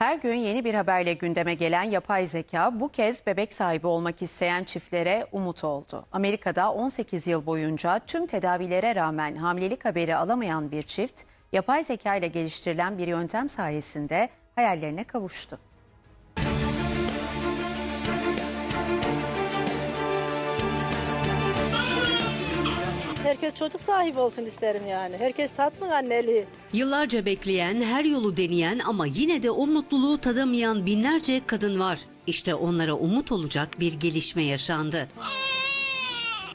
Her gün yeni bir haberle gündeme gelen yapay zeka bu kez bebek sahibi olmak isteyen çiftlere umut oldu. Amerika'da 18 yıl boyunca tüm tedavilere rağmen hamilelik haberi alamayan bir çift, yapay zeka ile geliştirilen bir yöntem sayesinde hayallerine kavuştu. Herkes çocuk sahibi olsun isterim yani. Herkes tatsın anneliği. Yıllarca bekleyen, her yolu deneyen ama yine de o mutluluğu tadamayan binlerce kadın var. İşte onlara umut olacak bir gelişme yaşandı.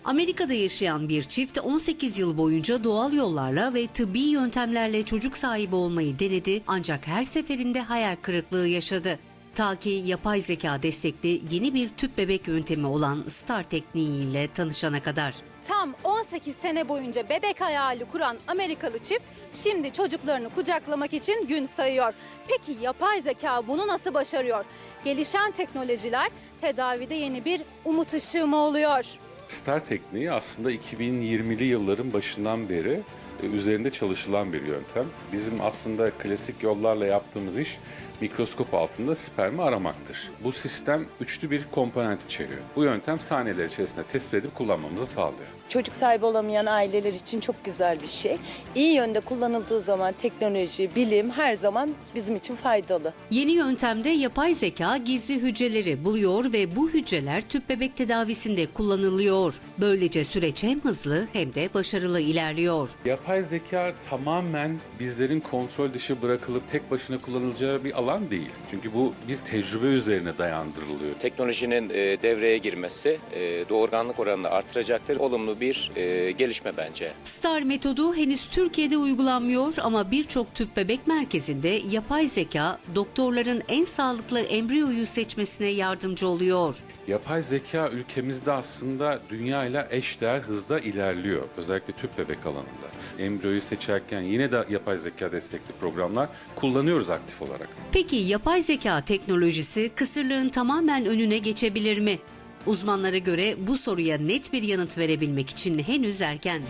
Amerika'da yaşayan bir çift 18 yıl boyunca doğal yollarla ve tıbbi yöntemlerle çocuk sahibi olmayı denedi ancak her seferinde hayal kırıklığı yaşadı. Ta ki yapay zeka destekli yeni bir tüp bebek yöntemi olan STAR tekniğiyle tanışana kadar. Tam 18 sene boyunca bebek hayali kuran Amerikalı çift şimdi çocuklarını kucaklamak için gün sayıyor. Peki yapay zeka bunu nasıl başarıyor? Gelişen teknolojiler tedavide yeni bir umut ışığı mı oluyor? STAR tekniği aslında 2020'li yılların başından beri üzerinde çalışılan bir yöntem. Bizim aslında klasik yollarla yaptığımız iş mikroskop altında spermi aramaktır. Bu sistem üçlü bir komponent içeriyor. Bu yöntem saniyeler içerisinde tespit edip kullanmamızı sağlıyor. Çocuk sahibi olamayan aileler için çok güzel bir şey. İyi yönde kullanıldığı zaman teknoloji, bilim her zaman bizim için faydalı. Yeni yöntemde yapay zeka gizli hücreleri buluyor ve bu hücreler tüp bebek tedavisinde kullanılıyor. Böylece süreç hem hızlı hem de başarılı ilerliyor. Yapay zeka tamamen bizlerin kontrol dışı bırakılıp tek başına kullanılacağı bir alan değil. Çünkü bu bir tecrübe üzerine dayandırılıyor. teknolojinin e, devreye girmesi e, doğurganlık oranını artıracaktır. Olumlu bir e, gelişme bence. STAR metodu henüz Türkiye'de uygulanmıyor ama birçok tüp bebek merkezinde yapay zeka doktorların en sağlıklı embriyoyu seçmesine yardımcı oluyor. Yapay zeka ülkemizde aslında dünya ile eşdeğer hızda ilerliyor. Özellikle tüp bebek alanında. Embriyoyu seçerken yine de yapay zeka destekli programlar kullanıyoruz aktif olarak. Peki yapay zeka teknolojisi kısırlığın tamamen önüne geçebilir mi? Uzmanlara göre bu soruya net bir yanıt verebilmek için henüz erken.